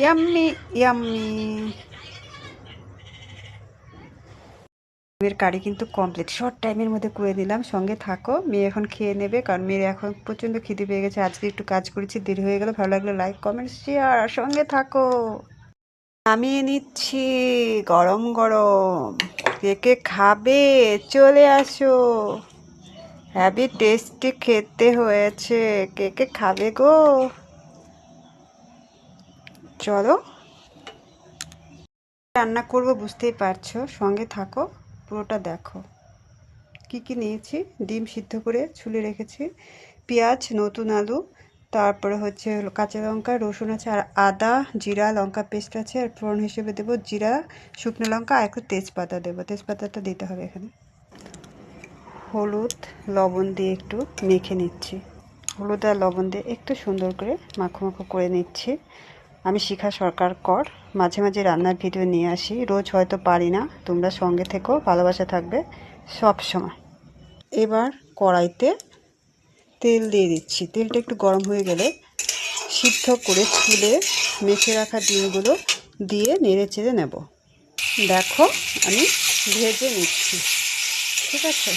Yummy yummy মেয়ের কারি কিন্তু complete short টাইমের মধ্যে করে দিলাম, সঙ্গে থাকো, মেয়ে এখন খেয়ে নেবে, কারণ মেয়ের এখন প্রচণ্ড খিদে পেয়ে গেছে। আজকে একটু কাজ করেছি, দেরি হয়ে গেল, ভালো লাগল লাইক কমেন্ট শেয়ার সঙ্গে থাকো। নামিয়ে নিচ্ছি, গরম গরম। কে কে খাবে? চলে আসো। হ্যাভি টেস্টি খেতে হয়েছে। কে কে খাবে গো? চলো। রান্না করব, বুঝতেই পারছ। সঙ্গে থাকো, পুরোটা দেখো। কি কি নিয়েছি? ডিম সিদ্ধ করে ছুলে রেখেছি। পেঁয়াজ, নতুন আলু, তারপরে হচ্ছে কাঁচা লঙ্কা, রসুন আছে, আর আদা, জিরা, লঙ্কা পেস্ট আছে, আর ফোড়ন হিসেবে দেবো জিরা, শুকনো লঙ্কা, আর একটু তেজপাতা দেবো। তেজপাতাটা দিতে হবে এখানে। হলুদ, লবণ দিয়ে একটু মেখে নিচ্ছি। হলুদ আর লবণ দিয়ে একটু সুন্দর করে মাখো মাখো করে নিচ্ছি। আমি শিখা সরকার কর। মাঝে মাঝে রান্নার ভিডিও নিয়ে আসি। রোজ হয়তো পারি না। তোমরা সঙ্গে থেকো, ভালোবাসা থাকবে সব সময়। এবার কড়াইতে তেল দিয়ে দিচ্ছি। তেলটা একটু গরম হয়ে গেলে সিদ্ধ করে ছুলে মেখে রাখা ডিমগুলো দিয়ে নেড়ে চেড়ে নেব। দেখো, আমি ভেজে নিচ্ছি। ঠিক আছে?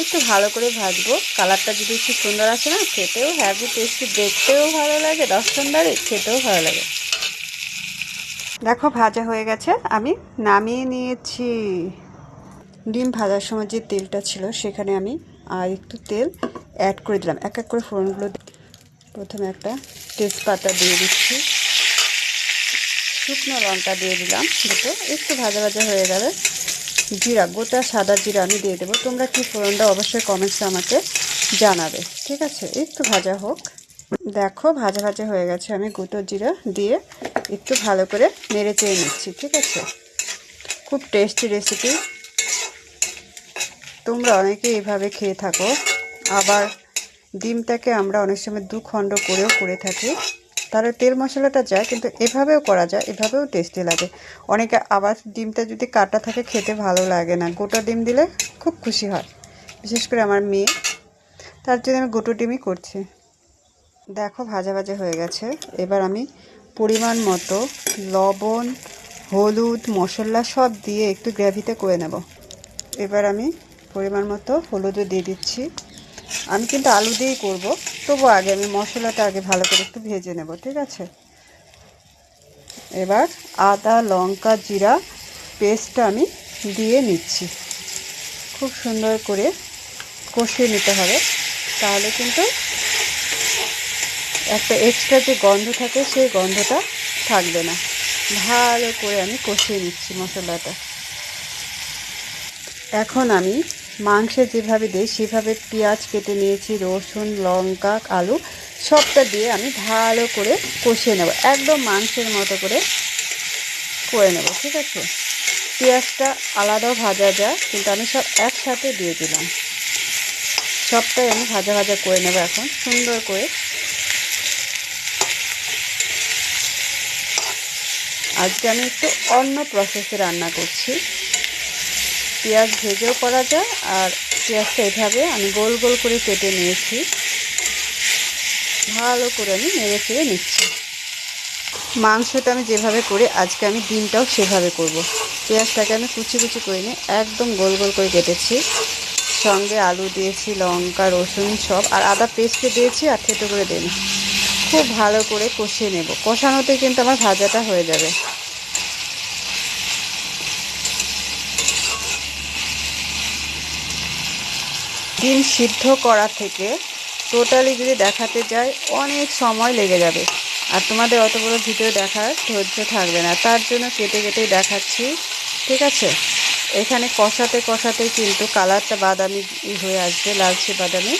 একটু ভালো করে ভাজবো। কালারটা যদি একটু সুন্দর আসে না, খেতেও হ্যাভি টেস্টি দেখতেও ভালো লাগে দশটানদারে খেতেও ভালো লাগে। দেখো, ভাজা হয়ে গেছে। আমি নামিয়ে নিয়েছি। ডিম ভাজার সময় যে তেলটা ছিল, সেখানে আমি আর একটু তেল অ্যাড করে দিলাম। এক এক করে ফোড়নগুলো প্রথমে একটা তেজপাতা দিয়ে দিচ্ছি। শুকনো লঙ্কা দিয়ে দিলাম। দুটো। একটু ভাজা ভাজা হয়ে গেলে জিরা, গোটা সাদা জিরা আমি দিয়ে দেবো। তোমরা কি ফোড়নটা অবশ্যই কমেন্টসে আমাকে জানাবে। ঠিক আছে? একটু ভাজা হোক। দেখো, ভাজা ভাজা হয়ে গেছে। আমি গোটা জিরা দিয়ে একটু ভালো করে নেড়ে চেড়ে নিচ্ছি। ঠিক আছে? খুব টেস্টি রেসিপি তোমরা অনেকে এভাবে খেয়ে থাকো। আবার ডিমটাকে আমরা অনেক সময় দু খণ্ড করেও করে থাকি। তাহলে তেল মশলাটা যায়, কিন্তু এভাবেও করা যায়, এভাবেও টেস্টি লাগে। অনেকে আবার ডিমটা যদি কাটা থাকে, খেতে ভালো লাগে না। গোটা ডিম দিলে খুব খুশি হয়। বিশেষ করে আমার মেয়ে। তার জন্য আমি গোটো ডিমই করছি। দেখো, ভাজা ভাজা হয়ে গেছে। এবার আমি পরিমাণ মতো লবণ, হলুদ, মশলা সব দিয়ে একটু গ্রেভিতে করে নেব। এবার আমি পরিমাণ মতো হলুদও দিয়ে দিচ্ছি। আমি কিন্তু আলু দিয়েই করব। তবু আগে আমি মশলাটা আগে ভালো করে একটু ভেজে নেব, ঠিক আছে? এবার আদা, লঙ্কা, জিরা পেস্টটা আমি দিয়ে নিচ্ছি। খুব সুন্দর করে কষিয়ে নিতে হবে। তাহলে কিন্তু একটা এক্সট্রা যে গন্ধ থাকে, সেই গন্ধটা থাকবে না। ভালো করে আমি কষিয়ে নিচ্ছি মশলাটা। এখন আমি মাংসে যেভাবে দিই, সেভাবে পেঁয়াজ কেটে নিয়েছি, রসুন, লঙ্কা, আলু, সবটা দিয়ে আমি ভালো করে কষিয়ে নেব। একদম মাংসের মতো করে করে নেব, ঠিক আছে? পেঁয়াজটা আলাদাও ভাজা যায়, কিন্তু আমি সব একসাথে দিয়ে দিলাম। সবটাই আমি ভাজা ভাজা করে নেব এখন, সুন্দর করে। আজকে আমি একটু অন্য প্রসেসে রান্না করছি। পেঁয়াজ ভেজেও করা যায়, আর পেঁয়াজটা এভাবে আমি গোল গোল করে কেটে নিয়েছি। ভালো করে আমি নেড়ে চেড়ে নিচ্ছি। মাংসটা আমি যেভাবে করি আজকে আমি ডিমটাও সেভাবে করব। পেঁয়াজটাকে আমি কুচি কুচি করে নিয়ে একদম গোল গোল করে কেটেছি। সঙ্গে আলু দিয়েছি, লঙ্কা, রসুন সব, আর আদা পেস্টে দিয়েছি আর থেতো করে দিই খুব ভালো করে কষিয়ে নেব। কষানোতে কিন্তু আমার ভাজাটা হয়ে যাবে। ডিম সিদ্ধ করা থেকে টোটালি যদি দেখাতে যাই, অনেক সময় লেগে যাবে। আর তোমাদের অত বড় ভিডিও দেখার ধৈর্য থাকবে না। তার জন্য কেটে কেটেই দেখাচ্ছি, ঠিক আছে? এখানে কষাতে কষাতে কিন্তু কালারটা বাদামি হয়ে আসবে, লালচে বাদামি।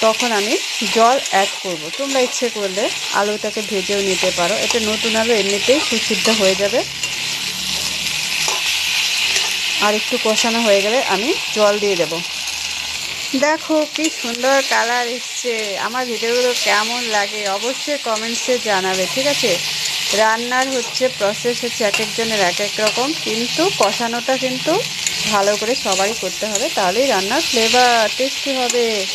তখন আমি জল অ্যাড করব। তোমরা ইচ্ছে করলে আলুটাকে ভেজেও নিতে পারো। এটা নতুন আলু এমনিতেই সুসিদ্ধ হয়ে যাবে। আর একটু কষানো হয়ে গেলে আমি জল দিয়ে দেবো। দেখো কি সুন্দর কালার এসছে। আমার ভিডিওগুলো কেমন লাগে অবশ্যই কমেন্টসে জানাবে, ঠিক আছে? রান্নার হচ্ছে প্রসেস হচ্ছে এক একজনের এক এক রকম, কিন্তু কষানোটা কিন্তু ভালো করে সবারই করতে হবে, তাহলেই রান্নার ফ্লেভার টেস্টি হবে।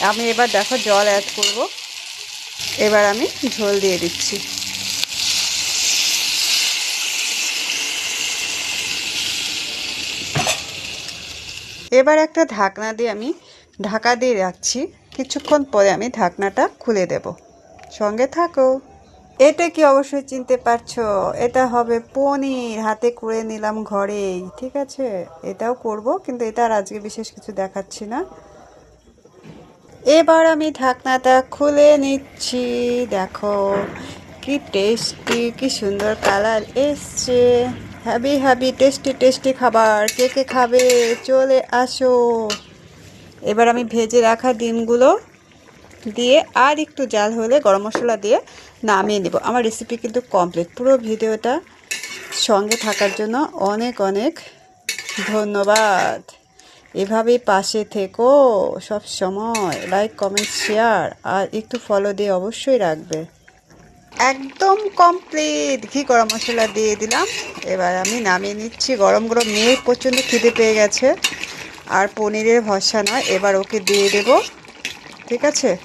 আমি এবার দেখো জল অ্যাড করব। এবার আমি ঝোল দিয়ে দিচ্ছি। এবার একটা ঢাকনা দিয়ে আমি ঢাকা দিয়ে রাখছি। কিছুক্ষণ পরে আমি ঢাকনাটা খুলে দেব। সঙ্গে থাকো। এটা কি অবশ্যই চিনতে পারছ? এটা হবে পনির। হাতে করে নিলাম ঘরেই। ঠিক আছে? এটাও করব, কিন্তু এটা আর আজকে বিশেষ কিছু দেখাচ্ছি না। এবার আমি ঢাকনাটা খুলে নিচ্ছি। দেখো, কি টেস্টি, কি সুন্দর কালার এসছে। হ্যাবি হ্যাবি টেস্টি টেস্টি খাবার। কে কে খাবে? চলে আসো। এবার আমি ভেজে রাখা ডিমগুলো দিয়ে আর একটু জাল হলে গরম মশলা দিয়ে নামিয়ে নেব। আমার রেসিপি কিন্তু কমপ্লিট পুরো ভিডিওটা সঙ্গে থাকার জন্য অনেক অনেক ধন্যবাদ। এভাবেই পাশে থেকো সব সময়। লাইক কমেন্ট শেয়ার আর একটু ফলো দিয়ে অবশ্যই রাখবে। একদম কমপ্লিট ঘি, গরম মশলা দিয়ে দিলাম। এবার আমি নামিয়ে নিচ্ছি। গরম গরম মেয়ের প্রচণ্ড খিদে পেয়ে গেছে। আর পনিরের ভরসা নয়। এবার ওকে দিয়ে দেব। ঠিক আছে?